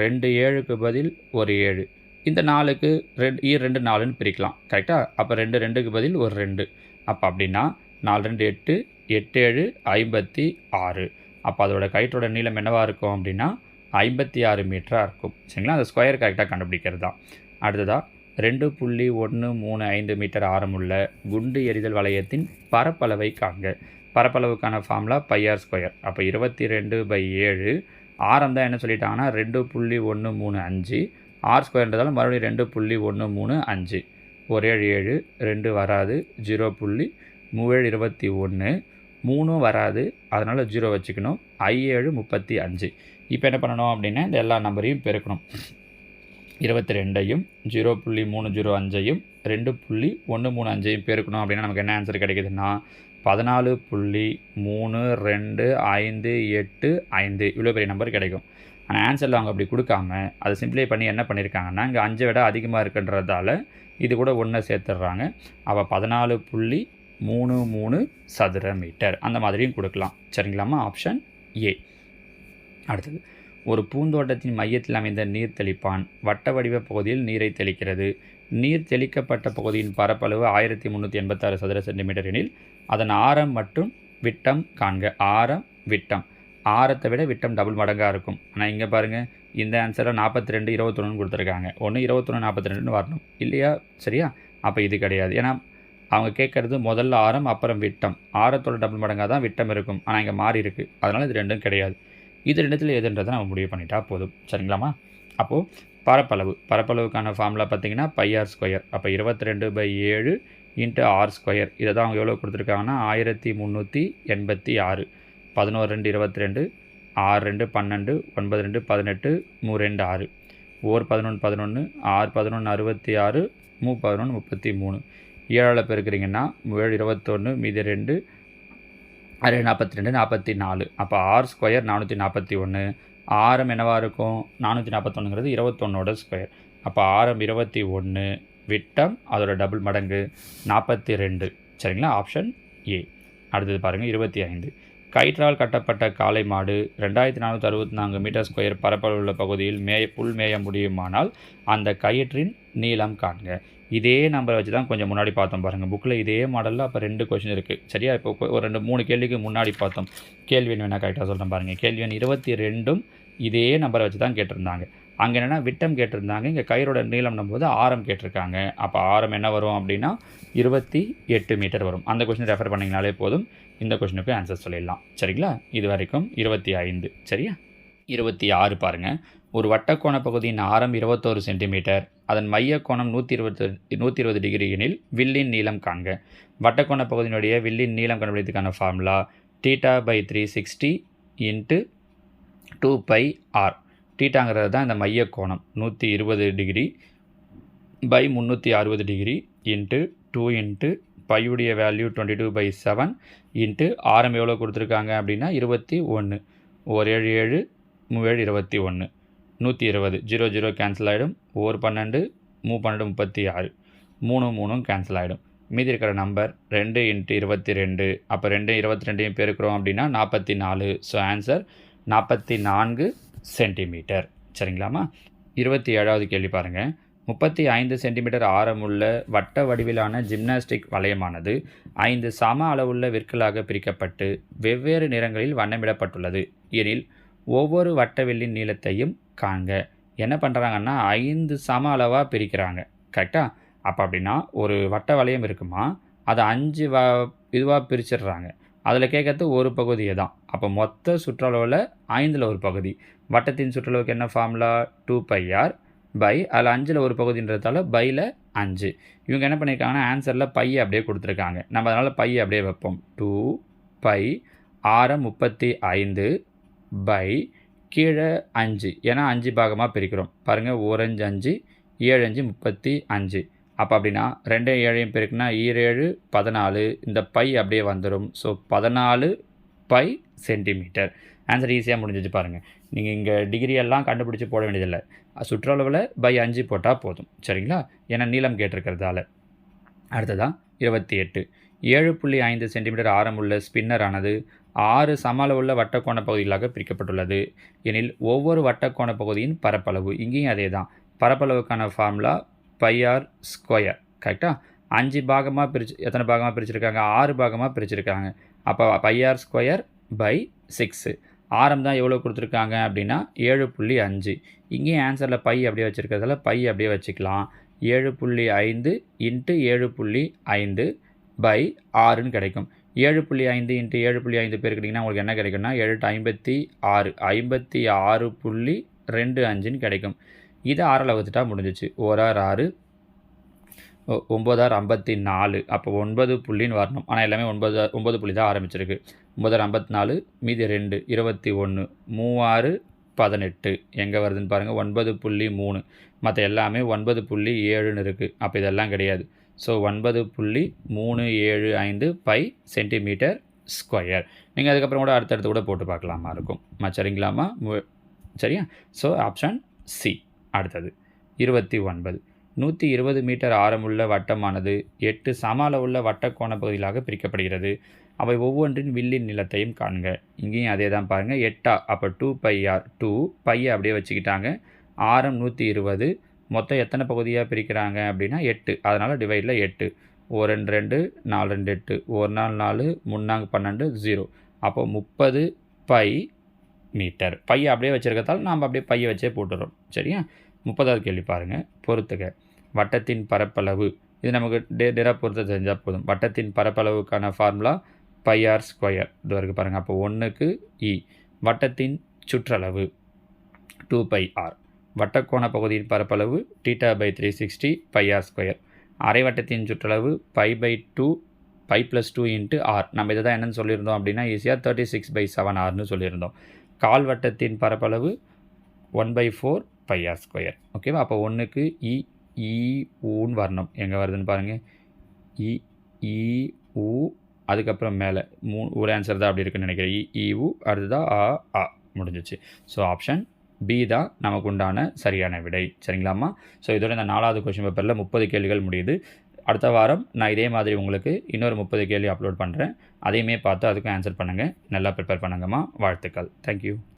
ரெண்டு ஏழுக்கு பதில் ஒரு ஏழு. இந்த நாலுக்கு ரெண்டு ஈ ரெண்டு நாலுன்னு பிரிக்கலாம். கரெக்டாக அப்போ ரெண்டு ரெண்டுக்கு பதில் ஒரு ரெண்டு. அப்போ அப்படின்னா நாலு ரெண்டு எட்டு எட்டு ஏழு ஐம்பத்தி ஆறு. அப்போ அதோட கயிற்றோட நீளம் என்னவாக இருக்கும் அப்படின்னா ஐம்பத்தி ஆறு மீட்டராக இருக்கும். சரிங்களா? அந்த ஸ்கொயர் கரெக்டாக கண்டுபிடிக்கிறது தான். அடுத்ததாக ரெண்டு புள்ளி ஒன்று மூணு ஐந்து மீட்டர் ஆரமுள்ள குண்டு எறிதல் வளையத்தின் பரப்பளவை காண்க. பரப்பளவுக்கான ஃபார்முலா பையார் ஸ்கொயர் அப்போ இருபத்தி ரெண்டு பை ஏழு ஆரம் தான் என்ன சொல்லிட்டாங்கன்னா ரெண்டு புள்ளி ஒன்று மூணு அஞ்சு. ஆர் ஸ்கொயர்ன்றதால மறுபடியும் ரெண்டு புள்ளி ஒன்று மூணு அஞ்சு. ஒரு ஏழு ஏழு ரெண்டு வராது ஜீரோ புள்ளி மூவேழு இருபத்தி ஒன்று மூணும் வராது அதனால் ஜீரோ வச்சுக்கணும். ஐ ஏழு முப்பத்தி அஞ்சு. இப்போ என்ன பண்ணணும் அப்படின்னா இந்த எல்லா நம்பரையும் பெருக்கணும். இருபத்தி ரெண்டையும் ஜீரோ புள்ளி மூணு ஜீரோ அஞ்சையும் ரெண்டு புள்ளி ஒன்று மூணு அஞ்சையும் பெருக்கணும் அப்படின்னா நமக்கு என்ன ஆன்சர் கிடைக்குதுன்னா பதினாலு புள்ளி மூணு ரெண்டு ஐந்து எட்டு ஐந்து. இவ்வளோ பெரிய நம்பர் கிடைக்கும். ஆனால் ஆன்சரில் அவங்க அப்படி கொடுக்காம அதை சிம்ப்ளை பண்ணி என்ன பண்ணியிருக்காங்கன்னா இங்கே அஞ்சை விட அதிகமாக இருக்குன்றதால இது கூட ஒன்றை சேர்த்துடுறாங்க. அவள் பதினாலு புள்ளி மூணு மூணு சதுர மீட்டர். அந்த மாதிரியும் கொடுக்கலாம். சரிங்களாமா ஆப்ஷன் ஏ அடுத்தது ஒரு பூந்தோட்டத்தின் மையத்தில் அமைந்த நீர் தெளிப்பான் வட்ட வடிவ பகுதியில் நீரை தெளிக்கிறது. நீர் தெளிக்கப்பட்ட பகுதியின் பரப்பளவு ஆயிரத்தி முந்நூற்றி எண்பத்தாறு சதுர சென்டிமீட்டர் எனில் அதன் ஆரம் மற்றும் விட்டம் காண்க. ஆரம் விட்டம். ஆரத்தை விட விட்டம் டபுள் மடங்காக இருக்கும். ஆனால் இங்கே பாருங்கள் இந்த ஆன்சரில் நாற்பத்தி ரெண்டு இருபத்தொன்னு கொடுத்துருக்காங்க. ஒன்று இருபத்தொன்று நாற்பத்தி ரெண்டுன்னு வரணும். இல்லையா? சரியா? அப்போ இது கிடையாது. ஏன்னா அவங்க கேட்குறது முதல்ல ஆரம் அப்புறம் விட்டம். ஆரத்தோட டபுள் மடங்காக தான் விட்டம் இருக்கும். ஆனால் இங்கே மாறி இருக்குது அதனால் இது ரெண்டும் கிடையாது. இது ரெண்டுத்தில் எதுன்றதை நம்ம முடிவு பண்ணிட்டா போதும். சரிங்களாமா அப்போது பரப்பளவு. பரப்பளவுக்கான ஃபார்முலா பார்த்தீங்கன்னா பையார் ஸ்கொயர் அப்போ இருபத்தி ரெண்டு பை ஏழு இன்ட்டு ஆர் ஸ்கொயர் இதை தான் அவங்க எவ்வளோ கொடுத்துருக்காங்கன்னா ஆயிரத்தி முந்நூற்றி எண்பத்தி ஆறு. பதினோரு ரெண்டு இருபத்தி ரெண்டு ஆறு ரெண்டு பன்னெண்டு ஒன்பது ரெண்டு பதினெட்டு மூ ரெண்டு ஆறு. ஓர் பதினொன்று பதினொன்று ஆறு பதினொன்று அறுபத்தி ஆறு மூ பதினொன்று முப்பத்தி மூணு. ஏழால் பெருக்கிறீங்கன்னா ஏழு இருபத்தொன்று மீதி ரெண்டு அரை நாற்பத்தி ரெண்டு நாற்பத்தி நாலு அப்போ ஆர் ஸ்கொயர் நானூற்றி நாற்பத்தி ஒன்று ஆரம் என்னவாக இருக்கும்? நானூற்றி நாற்பத்தொன்னுங்கிறது இருபத்தொன்னோட ஸ்கொயர் அப்போ ஆரம் இருபத்தி ஒன்று விட்டம் அதோட டபுள் மடங்கு நாற்பத்தி ரெண்டு சரிங்களா? ஆப்ஷன் ஏ அடுத்தது பாருங்கள் இருபத்தி ஐந்து. கயிற்றால் கட்டப்பட்ட காளை மாடு ரெண்டாயிரத்தி நானூற்றி அறுபத்தி நான்கு மீட்டர் ஸ்கொயர் பரப்பளவுள்ள பகுதியில் மேய புல் மேய முடியுமானால் அந்த கயிற்றின் நீளம் காண்க. இதே நம்பரை வச்சு தான் கொஞ்சம் முன்னாடி பார்த்தோம் பாருங்கள் புக்கில் இதே மாடலில் அப்போ ரெண்டு கொஷின் இருக்குது சரியா? இப்போ ஒரு ரெண்டு மூணு கேள்விக்கு முன்னாடி பார்த்தோம். கேள்வி எண் வேணால் கரெக்டாக சொல்கிறேன் பாருங்கள் கேள்வி எண் இருபத்தி ரெண்டும் இதே நம்பரை வச்சு தான் கேட்டிருந்தாங்க. அங்கே என்னென்னா விட்டம் கேட்டிருந்தாங்க. இங்கே கயிறோட நீளம்னும் போது ஆரம் கேட்டிருக்காங்க. அப்போ ஆரம் என்ன வரும் அப்படின்னா இருபத்தி எட்டு மீட்டர் வரும். அந்த கொஷின் ரெஃபர் பண்ணிங்கனாலே போதும். இந்த கொஷினுக்கு ஆன்சர் சொல்லிடலாம். சரிங்களா? இது வரைக்கும் இருபத்தி ஐந்து சரியா? இருபத்தி ஆறு பாருங்கள் ஒரு வட்டக்கோண பகுதியின் ஆரம் இருபத்தோரு சென்டிமீட்டர் அதன் மைய கோணம் நூற்றி இருபத்தி நூற்றி இருபது டிகிரி எனில் வில்லின் நீளம் காண்க. வட்டக்கோண பகுதியினுடைய வில்லின் நீளம் கண்டுபிடித்ததுக்கான formula theta by three sixty into two pi r டீட்டாங்கிறது தான் இந்த மைய கோணம் நூற்றி இருபது டிகிரி பை முந்நூற்றி அறுபது degree into two into பையுடைய value twenty two by seven into ஆரம் எவ்வளோ கொடுத்துருக்காங்க அப்படின்னா இருபத்தி ஒன்று ஒரு ஏழு ஏழு மூவேழு இருபத்தி ஒன்று நூற்றி இருபது. ஜீரோ ஜீரோ கேன்சல் ஆகிடும் ஒவ்வொரு பன்னெண்டு மூ பன்னெண்டு முப்பத்தி ஆறு. மூணு மூணும் கேன்சல் ஆகிடும் மீதி இருக்கிற நம்பர் ரெண்டு இன்ட்டு இருபத்தி ரெண்டு. அப்போ ரெண்டு இருபத்தி ரெண்டையும் பெருக்கிறோம் அப்படின்னா நாற்பத்தி நாலு. ஸோ ஆன்சர் நாற்பத்தி நான்கு சென்டிமீட்டர் சரிங்களாம்மா? இருபத்தி ஏழாவது கேள்வி பாருங்கள் முப்பத்தி ஐந்து சென்டிமீட்டர் ஆரமுள்ள வட்ட வடிவிலான ஜிம்னாஸ்டிக் வளையமானது ஐந்து சம அளவுள்ள விற்களாக பிரிக்கப்பட்டு வெவ்வேறு நிறங்களில் வண்ணமிடப்பட்டுள்ளது. எனில் ஒவ்வொரு வட்டவில்லின் நீளத்தையும் காண்க என்ன பண்ணுறாங்கன்னா ஐந்து சம அளவாக பிரிக்கிறாங்க. கரெக்டாக அப்போ அப்படின்னா ஒரு வட்ட வளையம் இருக்குமா? அதை அஞ்சு வ இதுவாக பிரிச்சிடுறாங்க. அதில் கேட்கறது ஒரு பகுதியை தான். அப்போ மொத்த சுற்றளவில் ஐந்தில் ஒரு பகுதி. வட்டத்தின் சுற்றளவுக்கு என்ன formula two pi r by அதில் அஞ்சில் ஒரு பகுதின்றதால பையில் அஞ்சு. இவங்க என்ன பண்ணியிருக்காங்கன்னா ஆன்சரில் பையை அப்படியே கொடுத்துருக்காங்க. நம்ம அதனால் பையை அப்படியே வைப்போம். டூ பை ஆரம் முப்பத்தி ஐந்து பை கீழே அஞ்சு. ஏன்னா அஞ்சு பாகமாக பிரிக்கிறோம். பாருங்கள் ஓரஞ்சு அஞ்சு ஏழு அஞ்சு முப்பத்தி அஞ்சு. அப்போ அப்படின்னா ரெண்டு ஏழையும் பெருக்குனா ஈரேழு பதினாலு. இந்த பை அப்படியே வந்துடும் ஸோ பதினாலு பை சென்டிமீட்டர். ஆன்சர் ஈஸியாக முடிஞ்சிச்சு பாருங்கள் நீங்கள் இங்கே டிகிரி எல்லாம் கண்டுபிடிச்சி போட வேண்டியதில்லை. சுற்றளவில் பை அஞ்சு போட்டால் போதும். சரிங்களா? ஏன்னா நீளம் கேட்டிருக்கிறதால. அடுத்ததான் இருபத்தி எட்டு. ஏழு புள்ளி ஐந்து சென்டிமீட்டர் ஆரமுள்ள ஸ்பின்னர் ஆனது ஆறு சம அளவுள்ள வட்டக்கோண பகுதிகளாக பிரிக்கப்பட்டுள்ளது. எனில் ஒவ்வொரு வட்டக்கோண பகுதியின் பரப்பளவு இங்கேயும் அதே தான் பரப்பளவுக்கான ஃபார்முலா பைஆர் ஸ்கொயர் கரெக்டாக அஞ்சு பாகமாக பிரிச்சு எத்தனை பாகமாக பிரிச்சிருக்காங்க? ஆறு பாகமாக பிரிச்சிருக்காங்க. அப்போ பைஆர் ஸ்கொயர் பை சிக்ஸு ஆரம் தான் எவ்வளோ கொடுத்துருக்காங்க அப்படின்னா ஏழு புள்ளி அஞ்சு. இங்கேயும் ஆன்சரில் பை அப்படியே வச்சுருக்கிறதால பை அப்படியே வச்சுக்கலாம். ஏழு புள்ளி ஐந்து இன்ட்டு ஏழு புள்ளி ஐந்து பை ஆறுன்னு கிடைக்கும். ஏழு புள்ளி ஐந்து இன்ட்டு ஏழு புள்ளி ஐந்து பேருக்கிட்டிங்கன்னா உங்களுக்கு என்ன கிடைக்கும்னா ஏழு ஐம்பத்தி ஆறு. ஐம்பத்தி ஆறு புள்ளி ரெண்டு அஞ்சுன்னு கிடைக்கும். இதை ஆறில் வச்சுட்டா முடிஞ்சிச்சு. ஓராறு ஆறு ஒ- ஒம்பதாறு ஐம்பத்தி நாலு. அப்போ ஒன்பது புள்ளின்னு வரணும். ஆனால் எல்லாமே ஒன்பது ஒம்பது புள்ளி தான் ஆரம்பிச்சிருக்கு. ஒம்பதாறு ஐம்பத்தி நாலு மீதி ரெண்டு இருபத்தி ஒன்று மூவாறு பதினெட்டு. எங்கே வருதுன்னு பாருங்கள் ஒன்பது புள்ளி மூணு. மற்ற எல்லாமே ஒன்பது புள்ளி ஏழுன்னு இருக்குது அப்போ இதெல்லாம் கிடையாது. ஸோ ஒன்பது புள்ளி மூணு ஏழு ஐந்து பை சென்டிமீட்டர் ஸ்கொயர். நீங்கள் அதுக்கப்புறம் கூட அடுத்தடுத்து கூட போட்டு பார்க்கலாமா இருக்கும். ம, சரிங்களாம்மா மு- சரியா? ஸோ ஆப்ஷன் சி அடுத்தது. இருபத்தி ஒன்பது. நூற்றி இருபது மீட்டர் ஆரமுள்ள வட்டமானது எட்டு சம அளவுள்ள வட்டக்கோண பகுதிகளாக பிரிக்கப்படுகிறது. அவை ஒவ்வொன்றின் வில்லின் நிலத்தையும் காண்க. இங்கேயும் அதே தான் பாருங்கள் எட்டா அப்போ டூ பை ஆர் டூ பையை அப்படியே வச்சுக்கிட்டாங்க. ஆரம் நூற்றி இருபது மொத்தம் எத்தனை பகுதியாக பிரிக்கிறாங்க அப்படின்னா எட்டு. அதனால் டிவைடில் எட்டு. ஒரு ரெண்டு ரெண்டு நாலு ரெண்டு எட்டு. ஒரு நாள் நாலு முன்னாங்க பன்னெண்டு ஜீரோ அப்போ முப்பது பை மீட்டர். பையை அப்படியே வச்சிருக்கதால் நாம் அப்படியே பையை வச்சே போட்டுறோம். சரியா? முப்பதாவது கேள்வி பாருங்கள் பொறுத்துக. வட்டத்தின் பரப்பளவு. இது நமக்கு டே டேரா பொறுத்த தெரிஞ்சால் போதும். வட்டத்தின் பரப்பளவுக்கான ஃபார்முலா பைஆர் ஸ்கொயர் இது வரைக்கும் பாருங்கள் அப்போ ஒன்றுக்கு இ e. வட்டத்தின் சுற்றளவு. டூ பை ஆர் வட்டக்கோண பகுதியின் பரப்பளவு theta by three sixty pi r square அரைவட்டத்தின் சுற்றளவு pi pi two pi plus two into r நம்ம இதை தான் என்னென்னு சொல்லியிருந்தோம் அப்படின்னா ஈஸியாக தேர்ட்டி சிக்ஸ் பை செவன் ஆர்னு சொல்லியிருந்தோம். கால் வட்டத்தின் பரப்பளவு one by four pi r square ஓகேவா அப்போ ஒன்றுக்கு இ இ ஊன்னு வரணும். எங்கே வருதுன்னு பாருங்கள் இ e, இ e, ஊ அதுக்கப்புறம் மேலே. மூணு ஒரு ஆன்சர் தான் அப்படி இருக்குன்னு நினைக்கிறேன். இ இ ஊ அடுத்ததா ஆ ஆ முடிஞ்சிச்சு. ஸோ ஆப்ஷன் பி தான் நமக்கு உண்டான சரியான விடை. சரிங்களாம்மா? ஸோ இதோட இந்த நாலாவது கொஷின் பேப்பரில் முப்பது கேள்விகள் முடியுது. அடுத்த வாரம் நான் இதே மாதிரி உங்களுக்கு இன்னொரு முப்பது கேள்வி அப்லோட் பண்ணுறேன் அதையுமே பார்த்து அதுக்கும் ஆன்சர் பண்ணுங்கள் நல்லா ப்ரிப்பேர் பண்ணுங்கம்மா. வாழ்த்துக்கள். தேங்க்யூ